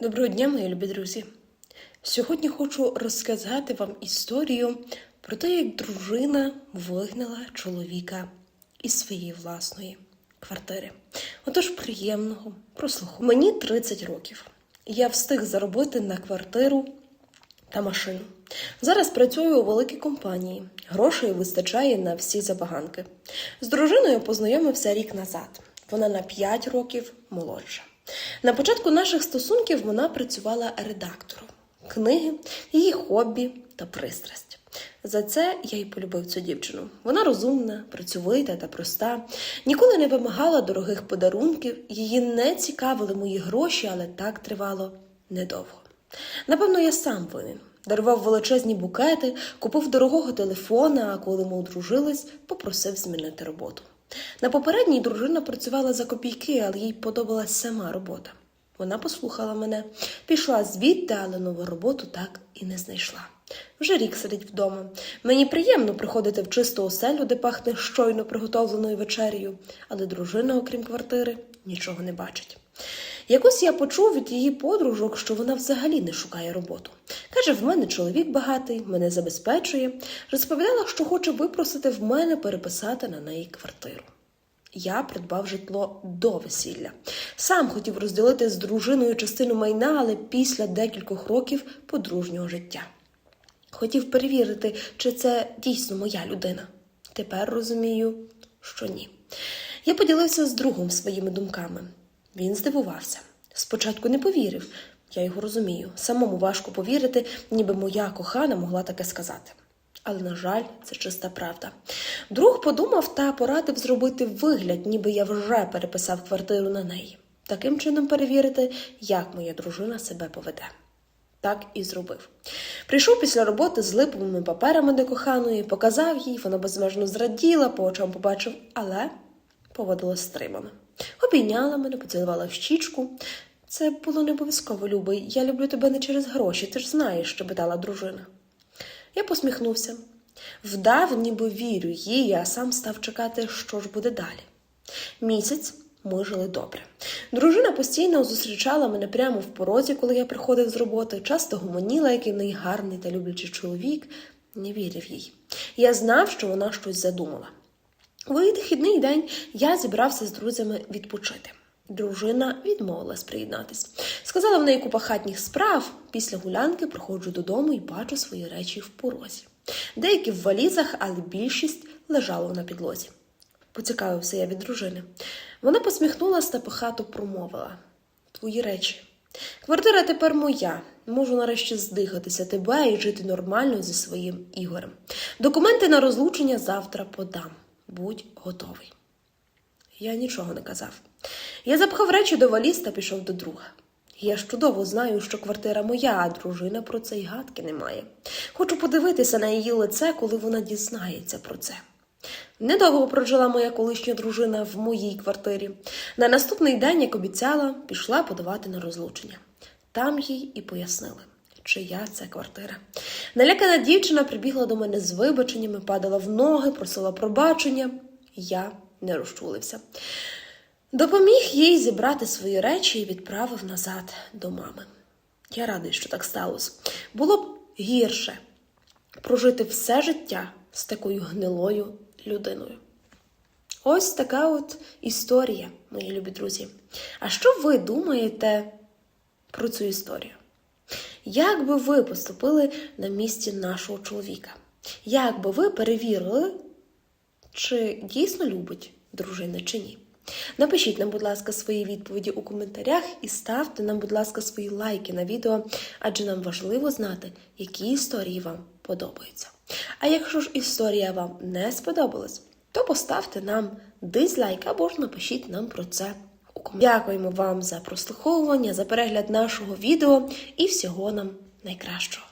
Доброго дня, мої любі друзі. Сьогодні хочу розказати вам історію про те, як дружина вигнала чоловіка із своєї власної квартири. Отож, приємного прослуху. Мені 30 років. Я встиг заробити на квартиру та машину. Зараз працюю у великій компанії. Грошей вистачає на всі забаганки. З дружиною познайомився рік назад. Вона на 5 років молодша. На початку наших стосунків вона працювала редактором. Книги, її хобі та пристрасть. За це я й полюбив цю дівчину. Вона розумна, працьовита та проста, ніколи не вимагала дорогих подарунків, її не цікавили мої гроші, але так тривало недовго. Напевно, я сам винен. Дарував величезні букети, купив дорогого телефона, а коли ми одружились, попросив змінити роботу. На попередній дружина працювала за копійки, але їй подобалась сама робота. Вона послухала мене, пішла звідти, але нову роботу так і не знайшла. Вже рік сидить вдома. Мені приємно приходити в чисту оселю, де пахне щойно приготовленою вечерею, але дружина, окрім квартири, нічого не бачить. Якось я почув від її подружок, що вона взагалі не шукає роботу. Каже, в мене чоловік багатий, мене забезпечує. Розповідала, що хоче випросити в мене переписати на неї квартиру. Я придбав житло до весілля. Сам хотів розділити з дружиною частину майна, але після декількох років подружнього життя. Хотів перевірити, чи це дійсно моя людина. Тепер розумію, що ні. Я поділився з другом своїми думками. Він здивувався. Спочатку не повірив, я його розумію. Самому важко повірити, ніби моя кохана могла таке сказати. Але, на жаль, це чиста правда. Друг подумав та порадив зробити вигляд, ніби я вже переписав квартиру на неї. Таким чином перевірити, як моя дружина себе поведе. Так і зробив. Прийшов після роботи з липовими паперами до коханої, показав їй, вона безмежно зраділа, по очам побачив, але поводилась стримано. Обійняла мене, поцілувала в щічку. Це було не обов'язково, любий. Я люблю тебе не через гроші, ти ж знаєш, що питала дружина. Я посміхнувся, вдав, ніби вірю їй, а сам став чекати, що ж буде далі. Місяць ми жили добре. Дружина постійно зустрічала мене прямо в порозі, коли я приходив з роботи, часто гомоніла, який в неї гарний та люблячий чоловік, не вірив їй. Я знав, що вона щось задумала. Вихідний день я зібрався з друзями відпочити. Дружина відмовилась приєднатись. Сказала в неї купа хатніх справ. Після гулянки приходжу додому і бачу свої речі в порозі. Деякі в валізах, але більшість лежало на підлозі. Поцікавився я від дружини. Вона посміхнулася та по хату промовила: Твої речі. Квартира тепер моя. Можу нарешті здихатися тебе і жити нормально зі своїм Ігорем. Документи на розлучення завтра подам. Будь готовий. Я нічого не казав. Я запхав речі до валіз та пішов до друга. Я ж чудово знаю, що квартира моя, а дружина про це й гадки не має. Хочу подивитися на її лице, коли вона дізнається про це. Недовго прожила моя колишня дружина в моїй квартирі. На наступний день, як обіцяла, пішла подавати на розлучення. Там їй і пояснили, чия це квартира. Налякана дівчина прибігла до мене з вибаченнями, падала в ноги, просила пробачення. Я не розчулився. Допоміг їй зібрати свої речі і відправив назад до мами. Я радий, що так сталося. Було б гірше прожити все життя з такою гнилою людиною. Ось така от історія, мої любі друзі. А що ви думаєте про цю історію? Як би ви поступили на місці нашого чоловіка? Як би ви перевірили, чи дійсно любить дружина чи ні? Напишіть нам, будь ласка, свої відповіді у коментарях і ставте нам, будь ласка, свої лайки на відео, адже нам важливо знати, які історії вам подобаються. А якщо ж історія вам не сподобалась, то поставте нам дизлайк або ж напишіть нам про це у. Дякуємо вам за прослуховування, за перегляд нашого відео і всього нам найкращого.